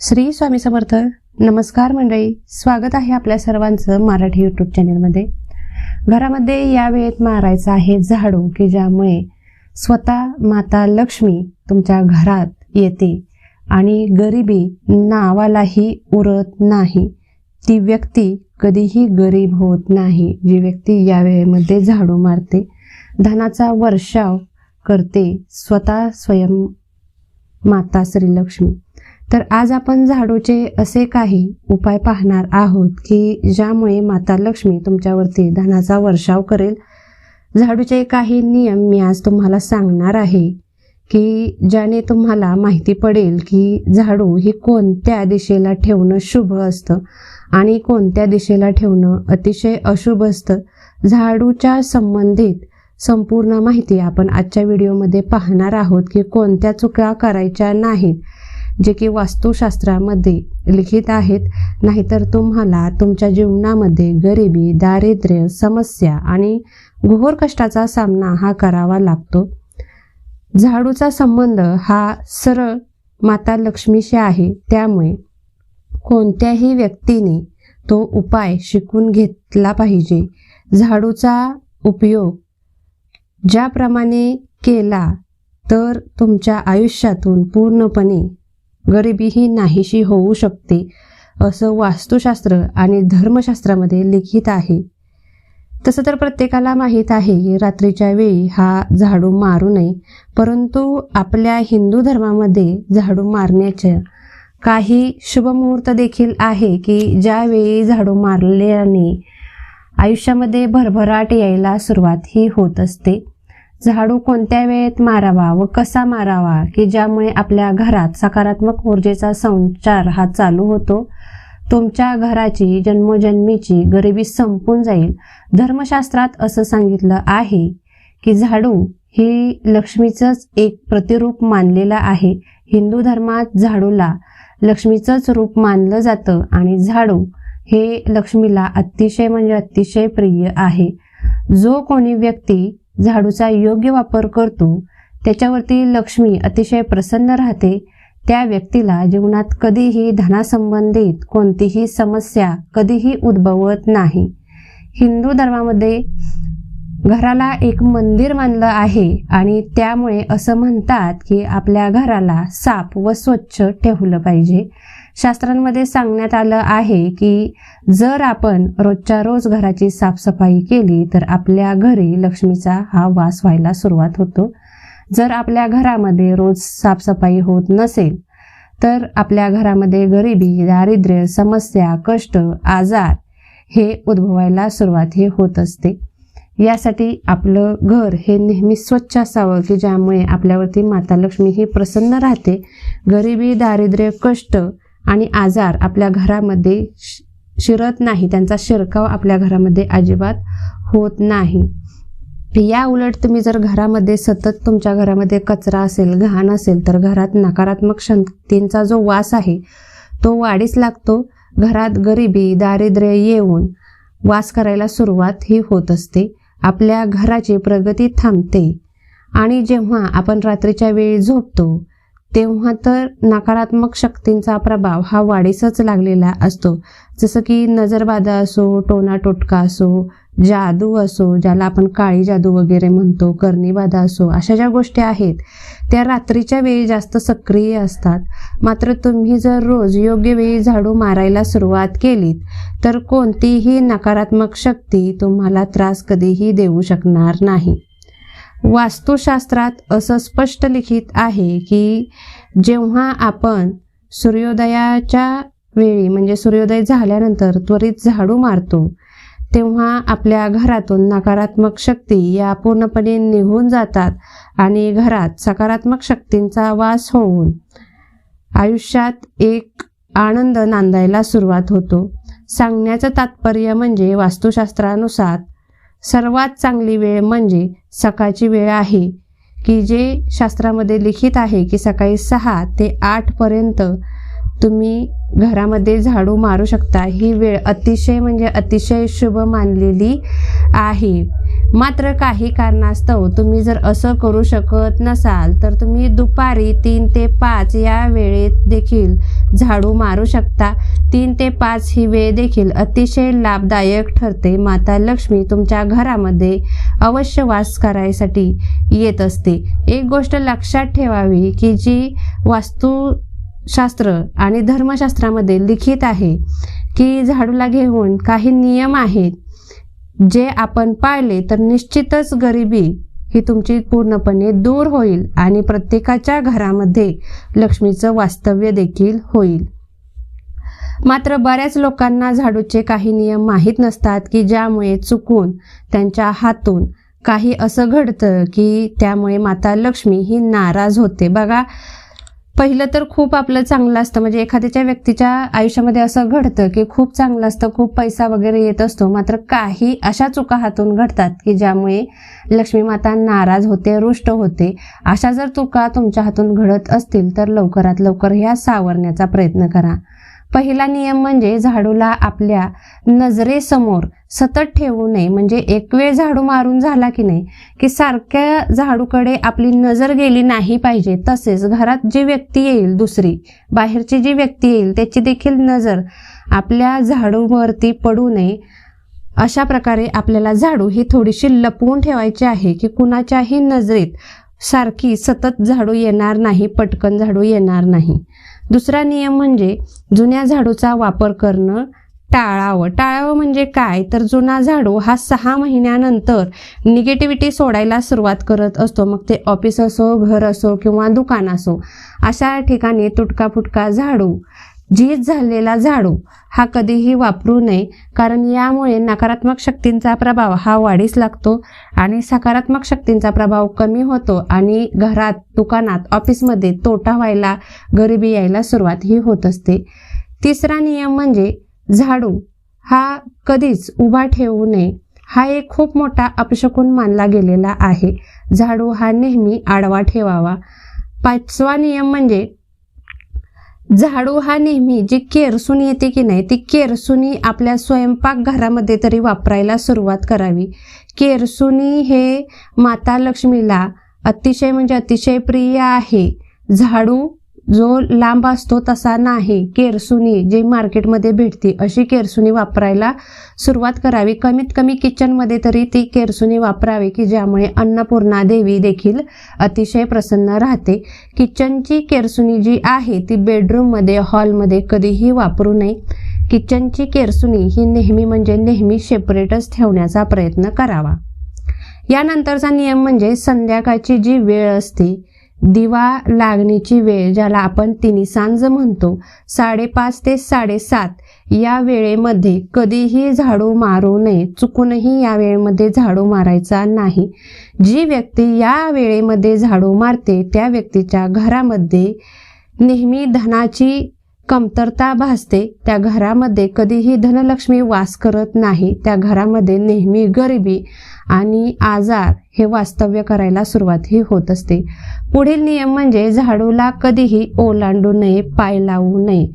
श्री स्वामी समर्थ. नमस्कार मंडळी. स्वागत आहे आपल्या सर्वांचं मराठी यूट्यूब चॅनलमध्ये घरामध्ये या वेळेत मारायचं आहे झाडू की ज्यामुळे स्वतः माता लक्ष्मी तुमच्या घरात येते आणि गरिबी नावालाही उरत नाही. ती व्यक्ती कधीही गरीब होत नाही. जी व्यक्ती या वेळेमध्ये झाडू मारते धनाचा वर्षाव करते स्वतः स्वयं माता श्रीलक्ष्मी तर आज आपण झाडूचे असे काही उपाय पाहणार आहोत की ज्यामुळे माता लक्ष्मी तुमच्यावरती धनाचा वर्षाव करेल. झाडूचे काही नियम मी आज तुम्हाला सांगणार आहे की ज्याने तुम्हाला माहिती पडेल की झाडू ही कोणत्या दिशेला ठेवणं शुभ असतं आणि कोणत्या दिशेला ठेवणं अतिशय अशुभ असतं झाडूच्या संबंधित संपूर्ण माहिती आपण आजच्या व्हिडिओमध्ये पाहणार आहोत की कोणत्या चुका करायच्या नाहीत जे की वास्तुशास्त्रामध्ये लिखित आहेत नाहीतर तुम्हाला तुमच्या जीवनामध्ये गरिबी दारिद्र्य समस्या आणि घोर कष्टाचा सामना हा करावा लागतो. झाडूचा संबंध हा सरळ माता लक्ष्मीशी आहे त्यामुळे कोणत्याही व्यक्तीने तो उपाय शिकून घेतला पाहिजे. झाडूचा उपयोग ज्याप्रमाणे केला तर तुमच्या आयुष्यातून पूर्णपणे गरिबी ही नाहीशी होऊ शकते असं वास्तुशास्त्र आणि धर्मशास्त्रामध्ये लिखित आहे. तसं तर प्रत्येकाला माहीत आहे की रात्रीच्या वेळी हा झाडू मारू नये परंतु आपल्या हिंदू धर्मामध्ये झाडू मारण्याच्या काही शुभमुहूर्त देखील आहे की ज्यावेळी झाडू मारल्याने आयुष्यामध्ये भरभराट यायला सुरुवात ही होत असते. झाडू कोणत्या वेळेत मारावा व कसा मारावा की ज्यामुळे आपल्या घरात सकारात्मक ऊर्जेचा संचार हा चालू होतो तुमच्या घराची जन्मोजन्मीची गरिबी संपून जाईल. धर्मशास्त्रात असं सांगितलं आहे की झाडू ही लक्ष्मीचंच एक प्रतिरूप मानलेलं आहे. हिंदू धर्मात झाडूला लक्ष्मीचंच रूप मानलं जातं आणि झाडू हे लक्ष्मीला अतिशय म्हणजे अतिशय प्रिय आहे. जो कोणी व्यक्ती झाडूचा योग्य वापर करतो त्याच्यावरती लक्ष्मी अतिशय प्रसन्न राहते त्या व्यक्तीला जीवनात कधीही धनासंबंधित कोणतीही समस्या कधीही उद्भवत नाही. हिंदू धर्मामध्ये घराला एक मंदिर मानलं आहे आणि त्यामुळे असं म्हणतात की आपल्या घराला साफ व स्वच्छ ठेवलं पाहिजे. शास्त्रांमध्ये सांगण्यात आलं आहे की जर आपण रोजच्या रोज घराची साफसफाई केली तर आपल्या घरी लक्ष्मीचा हा वास व्हायला सुरुवात होतो. जर आपल्या घरामध्ये रोज साफसफाई होत नसेल तर आपल्या घरामध्ये गरिबी दारिद्र्य समस्या कष्ट आजार हे उद्भवायला सुरुवात हे होत असते. यासाठी आपलं घर हे नेहमी स्वच्छ असावं की ज्यामुळे आपल्यावरती माता लक्ष्मी ही प्रसन्न राहते. गरिबी दारिद्र्य कष्ट आणि आजार आपल्या घरामध्ये शिरत नाही. त्यांचा शिरकाव आपल्या घरामध्ये अजिबात होत नाही. या उलट तुम्ही जर घरामध्ये सतत तुमच्या घरामध्ये कचरा असेल घाण असेल तर घरात नकारात्मक शक्तींचा जो वास आहे तो वाढीस लागतो. घरात गरिबी दारिद्र्य येऊन वास करायला सुरुवात ही होत असते. आपल्या घराची प्रगती थांबते. आणि जेव्हा आपण रात्रीच्या वेळी झोपतो तेव्हा तर नकारात्मक शक्तींचा प्रभाव हा वाढीसच लागलेला असतो. जसं की नजरबाधा असो टोनाटोटका असो जादू असो ज्याला आपण काळी जादू वगैरे म्हणतो कर्णीबाधा असो अशा ज्या गोष्टी आहेत त्या रात्रीच्या वेळी जास्त सक्रिय असतात. मात्र तुम्ही जर रोज योग्य वेळी झाडू मारायला सुरुवात केलीत तर कोणतीही नकारात्मक शक्ती तुम्हाला त्रास कधीही देऊ शकणार नाही. वास्तुशास्त्रात असं स्पष्ट लिखित आहे की जेव्हा आपण सूर्योदयाच्या वेळी म्हणजे सूर्योदय झाल्यानंतर त्वरित झाडू मारतो तेव्हा आपल्या घरातून नकारात्मक शक्ती या पूर्णपणे निघून जातात आणि घरात सकारात्मक शक्तींचा वास होऊन आयुष्यात एक आनंद नांदायला सुरुवात होतो. सांगण्याचं तात्पर्य म्हणजे वास्तुशास्त्रानुसार सर्वात चांगली वेळ म्हणजे सकाळची वेळ आहे की जे शास्त्रामध्ये लिखित आहे की सकाळी सहा ते आठपर्यंत तुम्ही घरामध्ये झाडू मारू शकता. ही वेळ अतिशय म्हणजे अतिशय शुभ मानलेली आहे. मात्र काही कारणास्तव तुम्ही जर असं करू शकत नसाल तर तुम्ही दुपारी तीन ते पाच या वेळेत देखील झाडू मारू शकता. तीन ते पाच ही वेळ देखील अतिशय लाभदायक ठरते. माता लक्ष्मी तुमच्या घरामध्ये अवश्य वास करायसाठी येत असते. एक गोष्ट लक्षात ठेवावी की जी वास्तुशास्त्र आणि धर्मशास्त्रामध्ये लिखित आहे की झाडूला घेऊन काही नियम आहेत. जे आपण पाळले तर निश्चितच गरिबी ही तुमची पूर्णपणे दूर होईल आणि प्रत्येकाच्या घरामध्ये लक्ष्मीचं वास्तव्य देखील होईल. मात्र बऱ्याच लोकांना झाडूचे काही नियम माहीत नसतात की ज्यामुळे चुकून त्यांच्या हातून काही असं घडतं की त्यामुळे माता लक्ष्मी ही नाराज होते. बघा पहिलं तर खूप आपलं चांगलं असतं. म्हणजे एखाद्याच्या व्यक्तीच्या आयुष्यामध्ये असं घडतं की खूप चांगलं असतं खूप पैसा वगैरे येत असतो. मात्र काही अशा चुका हातून घडतात की ज्यामुळे लक्ष्मी माता नाराज होते रुष्ट होते. अशा जर चुका तुमच्या हातून घडत असतील तर लवकरात लवकर ह्या सावरण्याचा प्रयत्न करा. पहिला नियम म्हणजे झाडूला आपल्या नजरेसमोर सतत ठेवू नये. म्हणजे एक वेळ झाडू मारून झाला की नाही की सारख्या झाडूकडे आपली नजर गेली नाही पाहिजे तसेच घरात जी व्यक्ती येईल दुसरी बाहेरची जी व्यक्ती येईल त्याची देखील नजर आपल्या झाडूवरती पडू नये. अशा प्रकारे आपल्याला झाडू ही थोडीशी लपवून ठेवायची आहे की कुणाच्याही नजरेत सारखी सतत झाडू येणार नाही पटकन झाडू येणार नाही. दुसरा नियम म्हणजे जुन्या झाडूचा वापर करणं टाळावं. टाळावं म्हणजे काय? तर जुना झाडू हा सहा महिन्यानंतर निगेटिव्हिटी सोडायला सुरुवात करत असतो. मग ते ऑफिस असो घर असो किंवा दुकान असो. अशा ठिकाणी तुटका फुटका झाडू झीज झालेला झाडू हा कधीही वापरू नये कारण यामुळे नकारात्मक शक्तींचा प्रभाव हा वाढीस लागतो आणि सकारात्मक शक्तींचा प्रभाव कमी होतो आणि घरात दुकानात ऑफिसमध्ये तोटा व्हायला गरिबी यायला सुरुवात ही होत असते. तिसरा नियम म्हणजे झाडू हा कधीच उभा ठेवू नये हा एक खूप मोठा अपशकून मानला गेलेला आहे. झाडू हा नेहमी आडवा ठेवावा. पाचवा नियम म्हणजे झाडू हा नेहमी जी केरसून येते की नाही ती केरसुनी आपल्या स्वयंपाकघरामध्ये तरी वापरायला सुरुवात करावी. केरसुनी हे माता लक्ष्मीला अतिशय म्हणजे अतिशय प्रिय आहे. झाडू जो लांब असतो तसा नाही. केरसुनी जी मार्केटमध्ये भेटते अशी केरसुनी वापरायला सुरुवात करावी. कमीत कमी किचनमध्ये तरी ती केरसुनी वापरावी की ज्यामुळे अन्नपूर्णा देवी देखील अतिशय प्रसन्न राहते. किचनची केरसुनी जी आहे ती बेडरूममध्ये हॉलमध्ये कधीही वापरू नये. किचनची केरसुनी ही नेहमी म्हणजे नेहमी सेपरेटच ठेवण्याचा प्रयत्न करावा. यानंतरचा नियम म्हणजे संध्याकाळची जी वेळ असते दिवा लागण्याची वेळ ज्याला आपण तिन्ही सांज म्हणतो साडेपाच ते साडेसात या वेळेमध्ये कधीही झाडू मारू नये चुकूनही या वेळेमध्ये झाडू मारायचा नाही. जी व्यक्ती या वेळेमध्ये झाडू मारते त्या व्यक्तीच्या घरामध्ये नेहमी धनाची कमतरता भासते. त्या घरामध्ये कधीही धनलक्ष्मी वास करत नाही. त्या घरामध्ये नेहमी गरिबी आणि आजार हे वास्तव्य करायला सुरुवात ही होत असते. पुढील नियम म्हणजे झाडूला कधीही ओलांडू नये पाय लावू नये.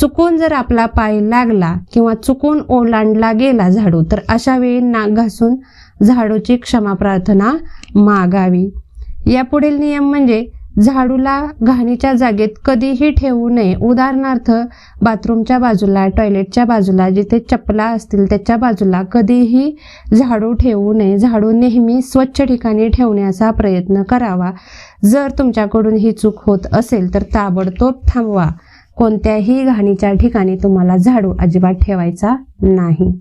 चुकून जर आपला पाय लागला किंवा चुकून ओलांडला गेला झाडू तर अशा वेळी नाक घासून झाडूची क्षमा प्रार्थना मागावी. या पुढील नियम म्हणजे झाडूला घाणीच्या जागेत कधीही ठेवू नये. उदाहरणार्थ बाथरूमच्या बाजूला टॉयलेटच्या बाजूला जिथे चपला असतील त्याच्या बाजूला कधीही झाडू ठेवू नये. झाडू नेहमी स्वच्छ ठिकाणी ठेवण्याचा प्रयत्न करावा. जर तुमच्याकडून ही चूक होत असेल तर ताबडतोब थांबवा. कोणत्याही घाणीच्या ठिकाणी तुम्हाला झाडू अजिबात ठेवायचा नाही.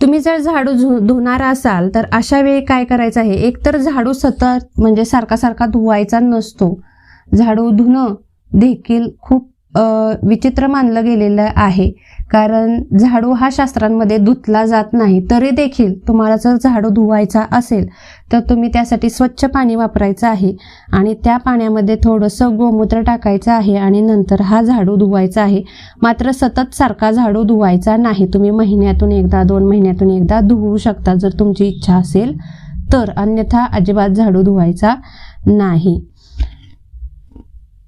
तुम्ही जर झाडू धु धुणार असाल तर अशा वेळी काय करायचं आहे? एकतर झाडू सतत म्हणजे सारखा सारखा धुवायचा नसतो. झाडू धुणं देखील खूप विचित्र मानलं गेलेलं आहे. कारण झाडू हा शास्त्रांमध्ये धुतला जात नाही तरी देखील तुम्हाला जर झाडू धुवायचा असेल तर तुम्ही त्यासाठी स्वच्छ पाणी वापरायचं आहे आणि त्या पाण्यामध्ये थोडंसं गोमूत्र टाकायचं आहे आणि नंतर हा झाडू धुवायचा आहे. मात्र सतत सारखा झाडू धुवायचा नाही. तुम्ही महिन्यातून एकदा दोन महिन्यातून एकदा धुवू शकता जर तुमची इच्छा असेल तर अन्यथा अजिबात झाडू धुवायचा नाही.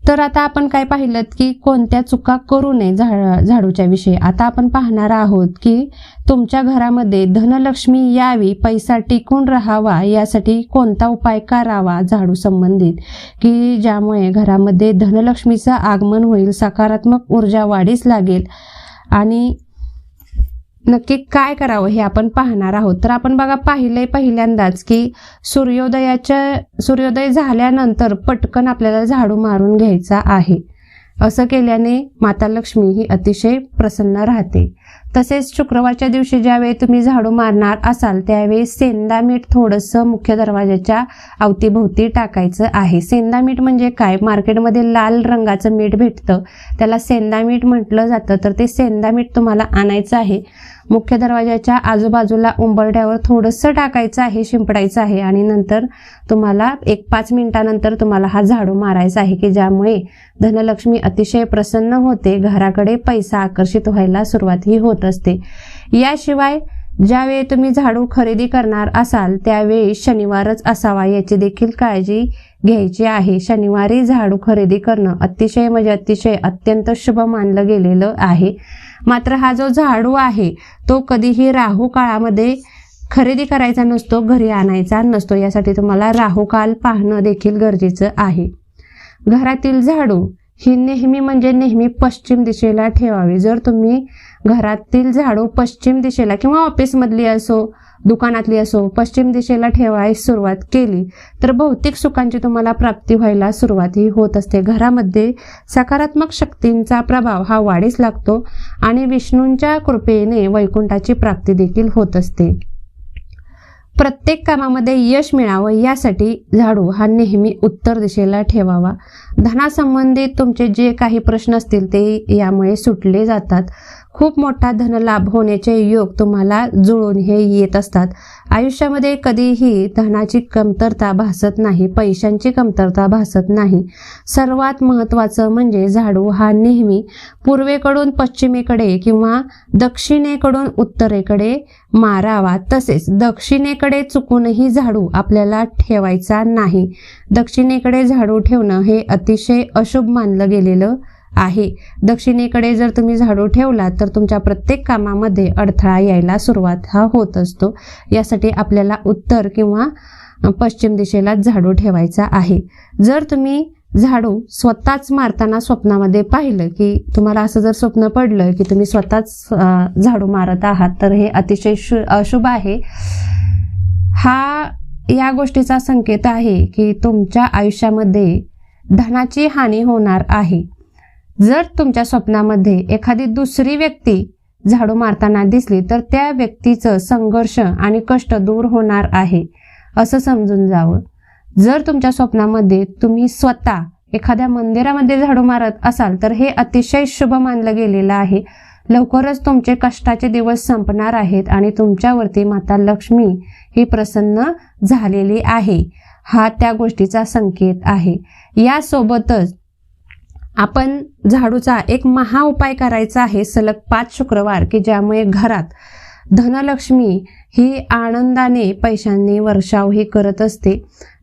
तर आता आपण काय पाहिलं की कोणत्या चुका करू नये झा झाडूच्या विषयी. आता आपण पाहणार आहोत की तुमच्या घरामध्ये धनलक्ष्मी यावी पैसा टिकून राहावा यासाठी कोणता उपाय करावा झाडू संबंधित? की ज्यामुळे घरामध्ये धनलक्ष्मीचं आगमन होईल सकारात्मक ऊर्जा वाढीस लागेल आणि नक्की काय करावं हे आपण पाहणार आहोत. तर आपण बघा पाहिले पहिल्यांदाच की सूर्योदयाच्या सूर्योदय झाल्यानंतर पटकन आपल्याला झाडू मारून घ्यायचा आहे. असं केल्याने माता लक्ष्मी ही अतिशय प्रसन्न राहते. तसेच शुक्रवारच्या दिवशी ज्यावेळी तुम्ही झाडू मारणार असाल त्यावेळी सेंदा मीठ थोडंसं मुख्य दरवाजाच्या अवतीभोवती टाकायचं आहे. सेंदा मीठ म्हणजे काय? मार्केटमध्ये लाल रंगाचं मीठ भेटतं. त्याला सेंदा मीठ म्हटलं जातं. तर ते सेंदा मीठ तुम्हाला आणायचं आहे. मुख्य दरवाजाच्या आजूबाजूला उंबरड्यावर थोडंसं टाकायचं आहे शिंपडायचं आहे आणि नंतर तुम्हाला एक पाच मिनिटानंतर तुम्हाला हा झाडू मारायचा आहे की ज्यामुळे धनलक्ष्मी अतिशय प्रसन्न होते घराकडे पैसा आकर्षित व्हायला सुरुवात ही होत असते. याशिवाय ज्यावेळी तुम्ही झाडू खरेदी करणार असाल त्यावेळी शनिवारच असावा याची देखील काळजी घ्यायची आहे. शनिवारी झाडू खरेदी करणं अतिशय म्हणजे अतिशय अत्यंत शुभ मानलं गेलेलं आहे. मात्र हा जो झाडू आहे तो कधीही राहू काळामध्ये खरेदी करायचा नसतो घरी आणायचा नसतो. यासाठी तुम्हाला राहू काल पाहणं देखील गरजेचं आहे. घरातील झाडू ही नेहमी म्हणजे नेहमी पश्चिम दिशेला ठेवावी. जर तुम्ही घरातील झाडू पश्चिम दिशेला किंवा ऑफिसमधली असो दुकानातली असो पश्चिम दिशेला ठेवायस सुरुवात केली तर भौतिक सुखांची तुम्हाला प्राप्ती व्हायला सुरुवातही होत असते. घरामध्ये सकारात्मक शक्तींचा प्रभाव हा वाढीस लागतो आणि विष्णूंच्या कृपेने वैकुंठाची प्राप्ती देखील होत असते. प्रत्येक कामामध्ये यश मिळावं यासाठी झाडू हा नेहमी उत्तर दिशेला ठेवावा. धनासंबंधित तुमचे जे काही प्रश्न असतील ते यामुळे सुटले जातात. खूप मोठा धनलाभ होण्याचे योग तुम्हाला जुळून हे येत असतात. आयुष्यामध्ये कधीही धनाची कमतरता भासत नाही पैशांची कमतरता भासत नाही. सर्वात महत्त्वाचं म्हणजे झाडू हा नेहमी पूर्वेकडून पश्चिमेकडे किंवा दक्षिणेकडून उत्तरेकडे मारावा. तसेच दक्षिणेकडे चुकूनही झाडू आपल्याला ठेवायचा नाही. दक्षिणेकडे झाडू ठेवणं हे अतिशय अशुभ मानलं गेलेलं आहे. दक्षिणेकडे जर तुम्ही झाडू ठेवला तर तुमच्या प्रत्येक कामामध्ये अडथळा यायला सुरुवात हा होत असतो. यासाठी आपल्याला उत्तर किंवा पश्चिम दिशेला झाडू ठेवायचा आहे. जर तुम्ही झाडू स्वतःच मारताना स्वप्नामध्ये पाहिलं की तुम्हाला असं जर स्वप्न पडलं की तुम्ही स्वतःच झाडू मारत आहात तर हे अतिशय शु अशुभ आहे. हा या गोष्टीचा संकेत आहे की तुमच्या आयुष्यामध्ये धनाची हानी होणार आहे. जर तुमच्या स्वप्नामध्ये एखादी दुसरी व्यक्ती झाडू मारताना दिसली तर त्या व्यक्तीचं संघर्ष आणि कष्ट दूर होणार आहे असं समजून जावं. जर तुमच्या स्वप्नामध्ये तुम्ही स्वतः एखाद्या मंदिरामध्ये झाडू मारत असाल तर हे अतिशय शुभ मानलं गेलेलं आहे. लवकरच तुमचे कष्टाचे दिवस संपणार आहेत आणि तुमच्यावरती माता लक्ष्मी ही प्रसन्न झालेली आहे हा त्या गोष्टीचा संकेत आहे. यासोबतच आपण झाडूचा एक महा उपाय करायचा आहे सलग पाच शुक्रवार की ज्यामुळे घरात धनलक्ष्मी ही आनंदाने पैशांनी वर्षाव ही करत असते.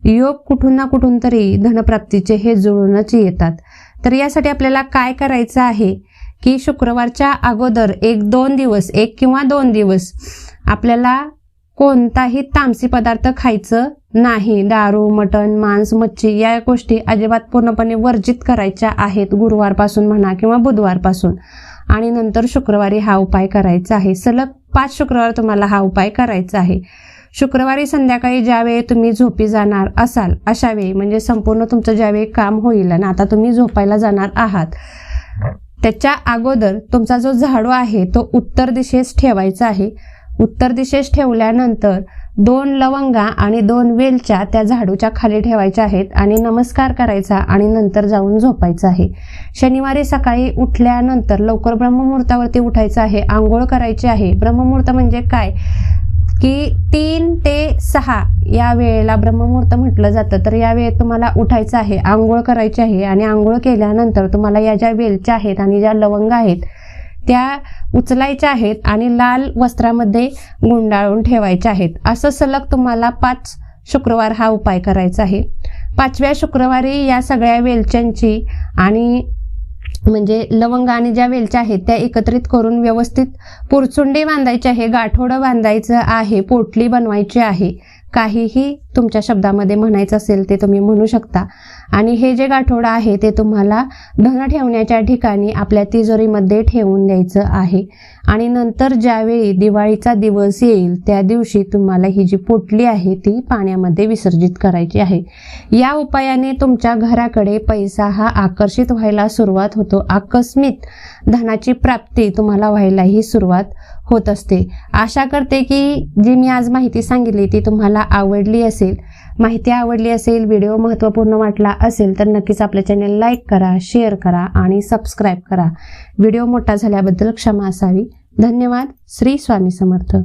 योग कुठून ना कुठून तरी धनप्राप्तीचे हे जुळूनच येतात. तर यासाठी आपल्याला काय करायचं आहे की शुक्रवारच्या अगोदर एक दोन दिवस एक किंवा दोन दिवस आपल्याला कोणताही तामसी पदार्थ खायचं नाही. दारू मटण मांस मच्छी या गोष्टी अजिबात पूर्णपणे वर्जित करायच्या आहेत गुरुवारपासून म्हणा किंवा बुधवारपासून. आणि नंतर शुक्रवारी हा उपाय करायचा आहे. सलग पाच शुक्रवार तुम्हाला हा उपाय करायचा आहे. शुक्रवारी संध्याकाळी ज्यावेळी तुम्ही झोपी जाणार असाल अशा वेळी म्हणजे संपूर्ण तुमचं ज्यावेळी काम होईल आणि आता तुम्ही झोपायला जाणार आहात त्याच्या अगोदर तुमचा जो झाडू आहे तो उत्तर दिशेस ठेवायचा आहे. उत्तर दिशेस ठेवल्यानंतर दोन लवंगा आणि दोन वेलच्या त्या झाडूच्या खाली ठेवायच्या आहेत आणि नमस्कार करायचा आणि नंतर जाऊन झोपायचं आहे. शनिवारी सकाळी उठल्यानंतर लवकर ब्रह्ममुहूर्तावरती उठायचं आहे आंघोळ करायची आहे. ब्रह्ममुहूर्त म्हणजे काय? की तीन ते सहा या वेळेला ब्रह्ममुहूर्त म्हटलं जातं. तर या वेळेत तुम्हाला उठायचं आहे आंघोळ करायची आहे आणि आंघोळ केल्यानंतर तुम्हाला या ज्या वेलच्या आहेत आणि ज्या लवंगा आहेत त्या उचलायच्या आहेत आणि लाल वस्त्रामध्ये गुंडाळून ठेवायच्या आहेत. असं सलग तुम्हाला पाच शुक्रवार हा उपाय करायचा आहे. पाचव्या शुक्रवारी या सगळ्या वेलच्यांची आणि म्हणजे लवंग आणि ज्या वेलच्या आहेत त्या एकत्रित करून व्यवस्थित पुरचुंडी बांधायची आहे गाठोडं बांधायचं आहे पोटली बनवायची आहे. काहीही तुमच्या शब्दामध्ये म्हणायचं असेल ते तुम्ही म्हणू शकता. आणि हे जे गाठोडं आहे ते तुम्हाला धन ठेवण्याच्या ठिकाणी आपल्या तिजोरीमध्ये ठेवून द्यायचं आहे. आणि नंतर ज्यावेळी दिवाळीचा दिवस येईल त्या दिवशी तुम्हाला ही जी पोटली आहे ती पाण्यामध्ये विसर्जित करायची आहे. या उपायाने तुमच्या घराकडे पैसा हा आकर्षित व्हायला सुरुवात होतो. आकस्मित धनाची प्राप्ती तुम्हाला व्हायलाही सुरुवात होत असते. आशा करते की जी मी आज माहिती सांगितली ती तुम्हाला आवडली असेल. माहिती आवडली असेल व्हिडिओ महत्त्वपूर्ण वाटला असेल तर नक्कीच आपल्या चॅनेल लाईक करा शेअर करा आणि सबस्क्राईब करा. व्हिडिओ मोठा झाल्याबद्दल क्षमा असावी. धन्यवाद. श्री स्वामी समर्थ.